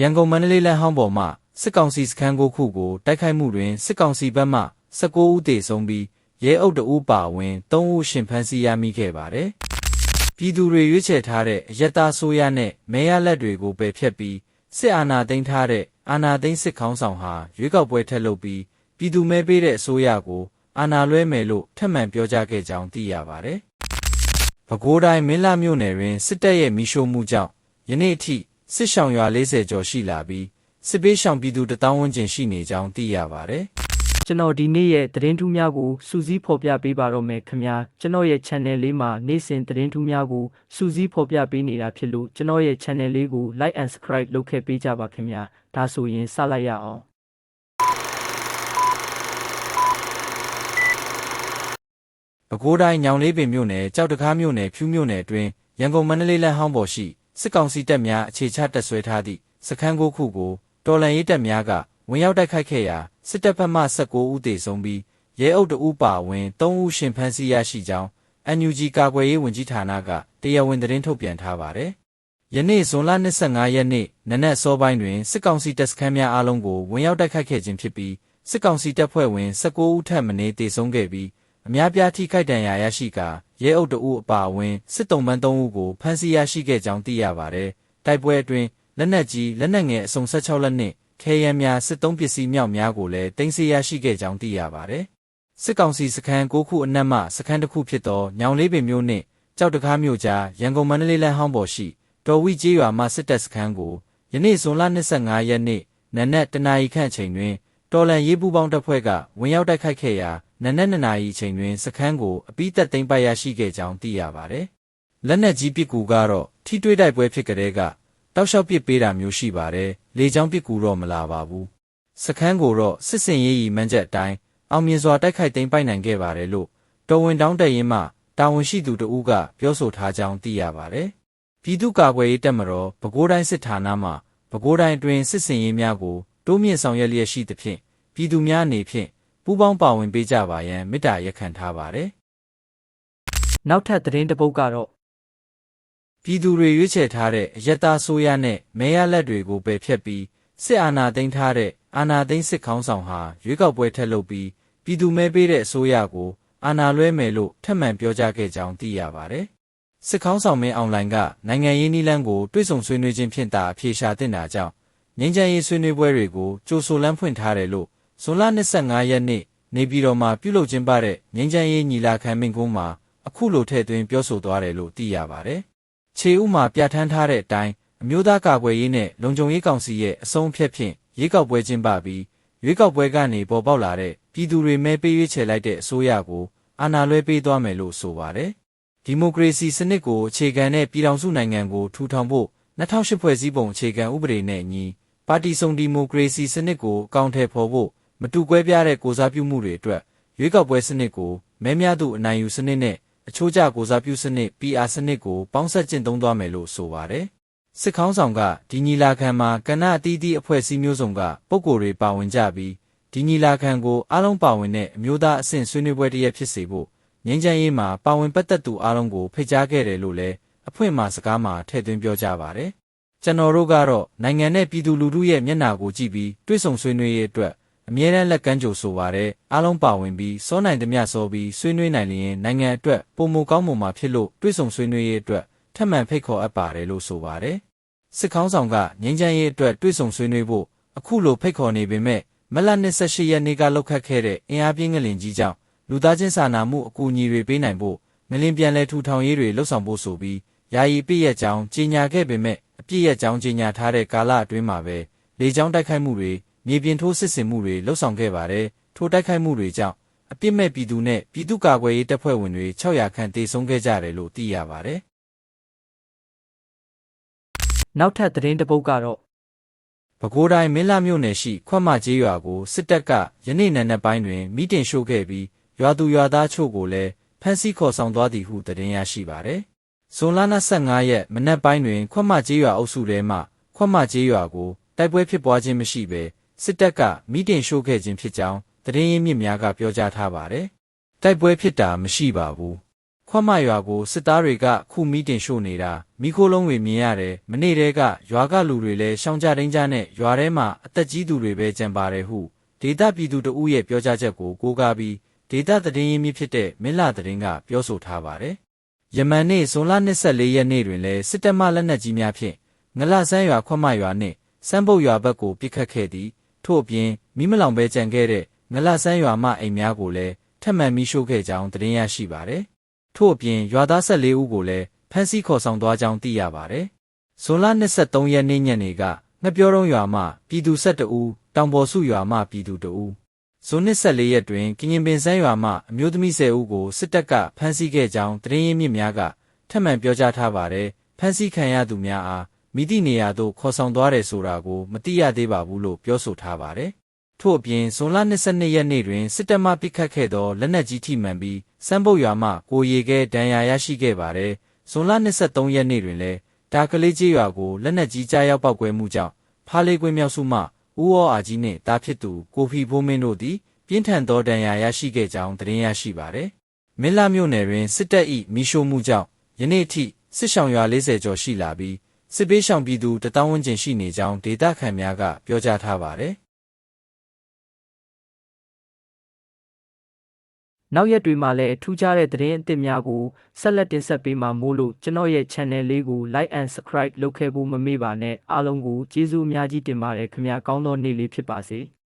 ရန်ကုန်မန္တလေးလမ်းဟောင်းပေါ်မှစစ်ကောင်စီစခန်းကိုခုကိုတိုက်ခိုက်မှုတွင်စစ်ကောင်စီဘက်မှ19ဦးသေဆုံးပြီးရဲအုပ်တဦးပါဝင်3ဦးရှင်ဖမ်းဆီးရမိခဲ့ပါတယ်။ပြည်သူတွေရွေးချယ်ထားတဲ့အယက်သားဆိုးရနဲ့မဲရလက်တွေကိုပယ်ဖျက်ပြီးစစ်အာဏာသိမ်းထားတဲ့အာဏာသိမ်းစစ်ခေါင်းဆောင်ဟာရွေးကောက်ပွဲထက်လုပ်ပြီးပြည်သူမဲပေးတဲ့အစိုးရကိုအာဏာလွဲမယ်လို့ထပ်မံပြောကြားခဲ့ကြောင်းသိရပါတယ်။ပဲခူးတိုင်းမင်းလာမြို့နယ်တွင်စစ်တပ်ရဲ့မီးရှို့မှုကြောင့်ယနေ့အထိ စစ်ရှောင်ရွာ40ကျော်ရှိလာပြီးစစ်ပေးရှောင်ပြည်သူတသောင်းဝန်းကျင်ရှိနေကြောင်းသိရပါတယ်။ကျွန်တော်ဒီနေ့ရဲ့သတင်းထူးများကိုစူးစီးဖော်ပြပေးပါတော့မယ်ခင်ဗျာကျွန်တော်ရဲ့ channel လေးမှာနေ့စဉ်သတင်းထူးများကိုစူးစီးဖော်ပြပေးနေတာဖြစ်လို့ကျွန်တော်ရဲ့ channel လေးကို like and subscribe လုပ်ခဲ့ပေးကြပါခင်ဗျာဒါဆိုရင်စလိုက်ရအောင်ပဲခူးတိုင်းညောင်လေးပင်မြို့နယ်ကြောက်တကားမြို့နယ်ဖြူးမြို့နယ်အတွင်းရန်ကုန်မန္တလေးလမ်းဟောင်းပေါ်ရှိ စစ်ကောင်စီတပ်များအခြေချတပ်ဆွဲထားသည့်စခန်းကိုခုကိုတော်လန်ရေးတပ်များကဝင်ရောက်တိုက်ခိုက်ခဲ့ရာစစ်တပ်ဘက်မှ19ဦးသေဆုံးပြီးရဲအုပ်တဦးပါဝင်3ဦးရှင်ဖမ်းဆီးရရှိကြောင်း NUG ကာကွယ်ရေးဝန်ကြီးဌာနကတရားဝင်သတင်းထုတ်ပြန်ထားပါတယ်။ယနေ့ဇွန်လ25ရက်နေ့နနက်စောပိုင်းတွင်စစ်ကောင်စီတပ်စခန်းများအားလုံးကိုဝင်ရောက်တိုက်ခိုက်ခဲ့ခြင်းဖြစ်ပြီးစစ်ကောင်စီတပ်ဖွဲ့ဝင်19ဦးထပ်မံတေဆုံးခဲ့ပြီးအများပြားထိခိုက်ဒဏ်ရာရရှိကာ ရဲအုပ်တဦးအပါအဝင်စစ်တုံးပန်း3ဦးကိုဖမ်းဆီးရရှိခဲ့ကြောင်းသိရပါတယ်။တိုက်ပွဲအတွင်းလက်နက်ကြီးလက်နက်ငယ်အစုံ16လက်နှင့်ခဲယမ်းများစစ်သုံးပစ္စည်းမြောက်များကိုလည်းတင်စီရရှိခဲ့ကြောင်းသိရပါတယ်။စစ်ကောင်စီစခန်း6ခုအနက်မှစခန်းတစ်ခုဖြစ်သောညောင်လေးပင်မြို့နှင့်ကြောက်တကားမြို့ကြားရန်ကုန်မန္တလေးလမ်းဟောင်းပေါ်ရှိတော်ဝီကျေးရွာမှစစ်တပ်စခန်းကိုယနေ့ဇွန်လ25ရက်နေ့နနက်တနာရီခန့်အချိန်တွင်တော်လန်ရေးပူးပေါင်းတပ်ဖွဲ့ကဝင်ရောက်တိုက်ခိုက်ခဲ့ရာနနက်2နာရီအချိန်တွင်စခန်းကိုအပိသက်သိမ်းပိုက်ရရှိခဲ့ကြောင်းသိရပါတယ်။လက်နက်ကြီးပစ်ကူကတော့ထိတွေ့တိုက်ပွဲဖြစ်ကြတဲ့ကတောက်လျှောက်ပစ်ပေးတာမျိုးရှိပါတယ်။လေကြောင်းပစ်ကူတော့မလာပါဘူး။စခန်းကိုတော့စစ်စင်ရေးရီမှန်းချက်အတိုင်းအောင်မြင်စွာတိုက်ခိုက်သိမ်းပိုက်နိုင်ခဲ့ပါတယ်လို့တော်ဝင်တောင်းတရင်မှတာဝန်ရှိသူတဦးကပြောဆိုထားကြောင်းသိရပါတယ်။ပြည်သူ့ကာကွယ်ရေးတပ်မတော်ပဲခူးတိုင်းစစ်ဌာနမှပဲခူးတိုင်းအတွင်းစစ်စင်ရေးများကိုတိုးမြင့်ဆောင်ရွက်လျက်ရှိသဖြင့်ပြည်သူများအနေဖြင့် ပူးပေါင်းပါဝင်ပေးကြပါရန်မေတ္တာရက်ခံထားပါတယ်နောက်ထပ်သတင်းတစ်ပုဒ်ကတော့။ပြည်သူတွေရွေးချယ်ထားတဲ့အယက်သားဆိုးရနဲ့မဲရလက်တွေကိုပယ်ဖျက်ပြီးစစ်အာဏာသိမ်းထားတဲ့အာဏာသိမ်းစစ်ခေါင်းဆောင်ဟာရွေးကောက်ပွဲထက်လုပ်ပြီးပြည်သူမဲပေးတဲ့အစိုးရကိုအာဏာလွဲမယ်လို့ထပ်မံပြောကြားခဲ့ကြောင်းသိရပါတယ်။စစ်ခေါင်းဆောင်မင်းအွန်လိုင်းကနိုင်ငံရေးနည်းလမ်းကိုတွိတ်ဆုံဆွေးနွေးခြင်းဖြင့်သာအပြေရှားတင်တာကြောင့်ငြိမ်းချမ်းရေးဆွေးနွေးပွဲတွေကိုကြိုဆိုလန်းဖွင့်ထားတယ်လို့ ဇွန်လ25ရက်နေ့နေပြည်တော်မှာပြုလုပ်ခြင်းပါတဲ့ငြိမ်းချမ်းရေးညီလာခံမိန့်ခွန်းမှာအခုလိုထည့်သွင်းပြောဆိုသွားတယ်လို့သိရပါတယ်။ခြေဥမှာပြဋ္ဌာန်းထားတဲ့အတိုင်းအမျိုးသားကာကွယ်ရေးနဲ့လုံခြုံရေးကောင်စီရဲ့အဆုံးအဖြတ်ဖြင့်ရွေးကောက်ပွဲကျင်းပပြီးရွေးကောက်ပွဲကနေပေါ်ပေါက်လာတဲ့ပြည်သူတွေမဲပေးရွေးချယ်လိုက်တဲ့အစိုးရကိုအာဏာလွှဲပေးသွားမယ်လို့ဆိုပါတယ်။ဒီမိုကရေစီစနစ်ကိုအခြေခံတဲ့ပြည်ထောင်စုနိုင်ငံကိုထူထောင်ဖို့2008ဖွဲ့စည်းပုံအခြေခံဥပဒေနဲ့အညီပါတီစုံဒီမိုကရေစီစနစ်ကိုအကောင့်ထဲပေါ်ဖို့ မတူကွဲပြားတဲ့ကိုစားပြုမှုတွေအတွက်ရွေးကောက်ပွဲစနစ်ကိုမဲများသူအနိုင်ယူစနစ်နဲ့အချိုးကျကိုစားပြုစနစ် PR စနစ်ကိုပေါင်းစပ်ကျင့်သုံးသွားမယ်လို့ဆိုပါတယ်။စစ်ခေါင်းဆောင်ကဒီညီလာခံမှာကဏ္ဍအသီးသီးအဖွဲ့အစည်းမျိုးစုံကပုံကိုယ်တွေပါဝင်ကြပြီးဒီညီလာခံကိုအားလုံးပါဝင်တဲ့အမျိုးသားအဆင့်ဆွေးနွေးပွဲတစ်ရပ်ဖြစ်စေဖို့ငြိမ်းချမ်းရေးမှာပါဝင်ပတ်သက်သူအားလုံးကိုဖိတ်ကြားခဲ့တယ်လို့လည်းအဖွင့်မှာစကားမှာထည့်သွင်းပြောကြားပါတယ်။ကျွန်တော်တို့ကတော့နိုင်ငံနဲ့ပြည်သူလူထုရဲ့မျက်နှာကိုကြည့်ပြီးတွဲဆုံဆွေးနွေးရေးအတွက် အမြဲတမ်းလက်ကမ်းကြိုဆိုပါရယ်အားလုံးပါဝင်ပြီးစောနိုင်သမျှစောပြီးဆွေးနွေးနိုင်လျင်နိုင်ငံအတွက်ပုံမကောင်းမှုမှာဖြစ်လို့တွဲဆုံဆွေးနွေးရေးအတွက်ထပ်မံဖိတ်ခေါ်အပ်ပါတယ်လို့ဆိုပါတယ်စစ်ခေါင်းဆောင်ကငြိမ်းချမ်းရေးအတွက်တွဲဆုံဆွေးနွေးဖို့အခုလိုဖိတ်ခေါ်နေပေမဲ့မလ28ရက်နေ့ကလောက်ခတ်ခဲ့တဲ့အင်အားပြင်းငလင်ကြီးကြောင့်လူသားချင်းစာနာမှုအကူအညီတွေပေးနိုင်ဖို့ငလင်ပြန်လဲထူထောင်ရေးတွေလှုပ်ဆောင်ဖို့ဆိုပြီးယာယီပြည့်ရက်ကြောင်းကြီးညာခဲ့ပေမဲ့အပြည့်ရက်ကြောင်းကြီးညာထားတဲ့ကာလအတွင်းမှာပဲလေကြောင်းတိုက်ခိုက်မှုတွေ မြေပြင်ထိုးစစ်ဆင်မှုတွေလှုပ်ဆောင်ခဲ့ပါတယ်။ထိုတိုက်ခိုက်မှုတွေကြောင့်အပြစ်မဲ့ပြည်သူနဲ့ပြည်သူ့ကာကွယ်ရေးတပ်ဖွဲ့ဝင်တွေ600ခန့်တေဆုံးခဲ့ကြတယ်လို့သိရပါတယ်နောက်ထပ်သတင်းတစ်ပုဒ်ကတော့။ပဲခူးတိုင်းမင်းလာမြို့နယ်ရှိခွတ်မကျေးရွာကိုစစ်တပ်ကယနေ့နံနက်ပိုင်းတွင်မိတင်ရှို့ခဲ့ပြီးရွာသူရွာသားချို့ကိုလည်းဖမ်းဆီးခေါ်ဆောင်သွားသည်ဟုသတင်းရရှိပါတယ်။ဇွန်လ25ရက်မနက်ပိုင်းတွင်ခွတ်မကျေးရွာအုပ်စုထဲမှခွတ်မကျေးရွာကိုတိုက်ပွဲဖြစ်ပွားခြင်းမရှိဘဲ စစ်တပ်ကမိတင်ရှို့ခဲ့ခြင်းဖြစ်ကြောင်းသတင်းရင်းမြစ်များကပြောကြားထားပါတယ်။တိုက်ပွဲဖြစ်တာမရှိပါဘူးခွတ်မရွာကိုစစ်သားတွေကခုမီးတင်ရှို့နေတာမိခိုးလုံးတွေမြင်ရတယ်မနေ့တည်းကရွာကလူတွေလည်းရှောင်းကြတိုင်းကြနဲ့ရွာထဲမှာအသက်ကြီးသူတွေပဲကြံပါတယ်ဟုဒေတာပြည်သူတဦးရဲ့ပြောကြားချက်ကိုကိုးကားပြီးဒေတာသတင်းရင်းမြစ်ဖြစ်တဲ့မင်းလာသတင်းကပြောဆိုထားပါတယ်ယမန်နေ့ဇွန်လ24ရက်နေ့တွင်လည်းစစ်တပ်မှလက်နက်ကြီးများဖြင့်ငလဆန်းရွာခွတ်မရွာနှင့်စမ်းပုတ်ရွာဘက်ကိုပစ်ခတ်ခဲ့သည် ထို့အပြင်မိမလောင်ပဲကြံခဲ့တဲ့ငလဆန်းရွာမှအိမ်များကိုလည်းထပ်မံမိရှို့ခဲ့ကြောင်းသတင်းရရှိပါတယ်။ထို့အပြင်ရွာသား14ဦးကိုလည်းဖမ်းဆီးခေါ်ဆောင်သွားကြောင်းသိရပါတယ်။ဇွန်လ23ရက်နေ့ညနေကငပြောတုံးရွာမှပြည်သူ12ဦးတောင်ပေါ်စုရွာမှပြည်သူ2ဦးဇွန်24ရက်တွင်ကရင်ပင်စန်းရွာမှအမျိုးသမီး10ဦးကိုစစ်တပ်ကဖမ်းဆီးခဲ့ကြောင်းသတင်းရင်းမြစ်များကထပ်မံပြောကြားထားပါတယ်။ဖမ်းဆီးခံရသူများအား မိသည့်နေရာသို့ခေါ်ဆောင်သွားတယ်ဆိုတာကိုမသိရသေးပါဘူးလို့ပြောဆိုထားပါတယ်။ထို့အပြင်ဇွန်လ22ရက်နေ့တွင်စစ်တပ်မှပစ်ခတ်ခဲ့သောလက်နက်ကြီးထိမှန်ပြီးစမ်းပုတ်ရွာမှကိုရီကဲဒဏ်ရာရရှိခဲ့ပါတယ်။ဇွန်လ23ရက်နေ့တွင်လည်းတာကလေးကျေးရွာကိုလက်နက်ကြီးကြားရောက်ပောက်ကွဲမှုကြောင့်ဖားလေးကွင်းမြောက်စုမှဦးဩအာကြီးနှင့်တာဖြစ်သူကိုဖီဘိုးမင်းတို့သည်ပြင်းထန်သောဒဏ်ရာရရှိခဲ့ကြောင်းသတင်းရရှိပါတယ်။မင်းလာမြို့နယ်တွင်စစ်တပ်၏မိရှို့မှုကြောင့်ယနေ့ထိစစ်ဆောင်ရွာ40ကျော်ရှိလာပြီး စစ်ပေးရှောင်ပြည်သူတထောင်ဝန်းကျင်ရှိနေကြောင်းဒေသခံများကပြောကြားထားပါတယ်။နောက်ရက်တွေမှာလည်းထူးခြားတဲ့သတင်းအသစ်များကိုဆက်လက်တင်ဆက်ပေးမှာမို့လို့ကျွန်တော်ရဲ့ channel လေးကို like and subscribe လုပ်ခဲ့ဖို့မမေ့ပါနဲ့အားလုံးကိုကျေးဇူးအများကြီးတင်ပါတယ်ခင်ဗျာကောင်းသောနေ့လေးဖြစ်ပါစေ။